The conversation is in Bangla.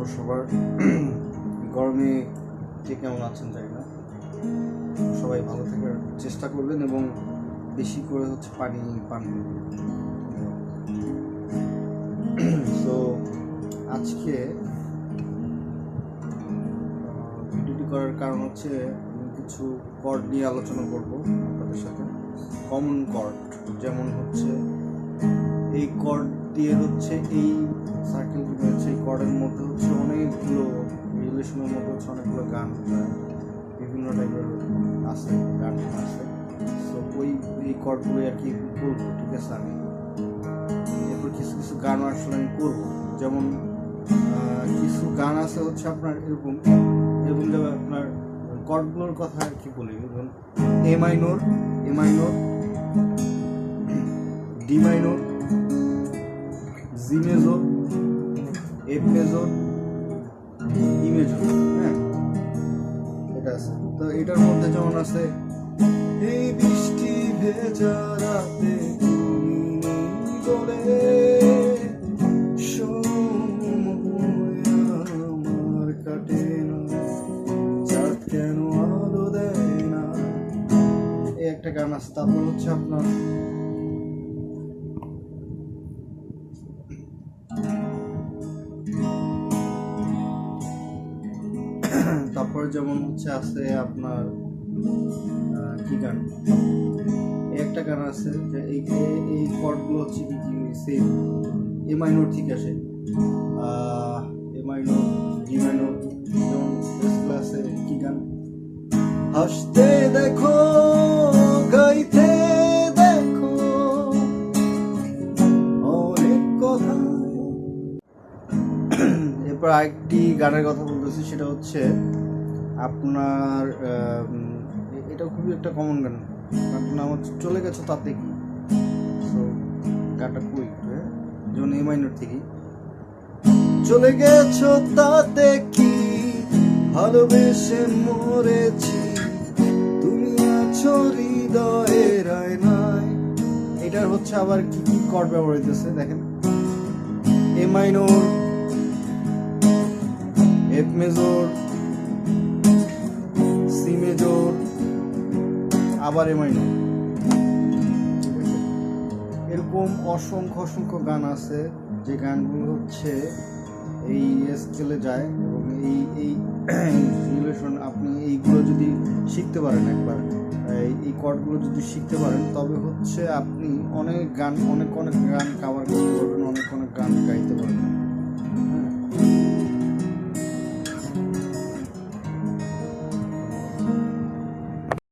খবর সবার গরমে কে কেমন আছেন জানি না? সবাই ভালো থাকার চেষ্টা করবেন এবং বেশি করে হচ্ছে পানি পান তো আজকে ভিডিওটি করার কারণ হচ্ছে কিছু কর্ড নিয়ে আলোচনা করব আপনাদের সাথে। কমন কর্ড, যেমন হচ্ছে এই কর্ড দিয়ে হচ্ছে এই সার্কেল হচ্ছে এই কর্ডের মধ্যে হচ্ছে অনেকগুলো রিলেশনের মধ্যে হচ্ছে অনেকগুলো গান বিভিন্ন টাইপের আছে, গান আছে। সো ওই, এই কর্ডগুলো আর কি করব, ঠিক আছে? আমি এরপর কিছু কিছু গান আসলে আমি করব। যেমন কিছু গান আছে হচ্ছে আপনার এরকম এরকম যে আপনার কর্ডগুলোর কথা আর কি বলি। যেমন A minor A minor D minor G major F major E major হ্যাঁ? এটা আছে। তো এটার মধ্যে যেমন আছে, এই বৃষ্টি ভেজা রাতে বলে আমার কাটে না। চাঁদ কেন আলো দেয় না? এই একটা গান আছে, তারপর হচ্ছে আপনার তারপরে যেমন হচ্ছে আছে আপনার কি গান? একটা গান আছে যে এই এই কর্ডগুলো হচ্ছে কি কি সেম এ মাইনর ঠিক আছে। এ মাইনর ডি মাইনর যেমন ক্লাসে কি গান? হাসতে দেখো, গাইতে দেখো, অনেক কথা। এরপর আরেকটি গানের কথা বলতেছি, সেটা হচ্ছে আপনার এটা খুবই একটা কমন গান। নাম হচ্ছে চলে গেছো তাতে কি? So, গানটা খুবই হ্যাঁ? যেমন এ মাইনর থেকে। চলে গেছো তাতে কি? ভালোবেসে মরেছি। তুমি আছো হৃদয়ের আয়নায় এটার হচ্ছে আবার কি কি কর্ড ব্যবহার হইতেছে দেখেন। এ মাইনর এফ মেজর আবার এ মাইনর এরকম অসংখ্য অসংখ্য গান আছে, যে গানগুলো হচ্ছে এই স্কেলে যায় এবং এই এই রিলেশন আপনি এইগুলো যদি শিখতে পারেন একবার, এই কর্ডগুলো যদি শিখতে পারেন, তবে হচ্ছে আপনি অনেক গান, অনেক অনেক গান কাভার করতে পারবেন, অনেক অনেক গান গাইতে পারবেন।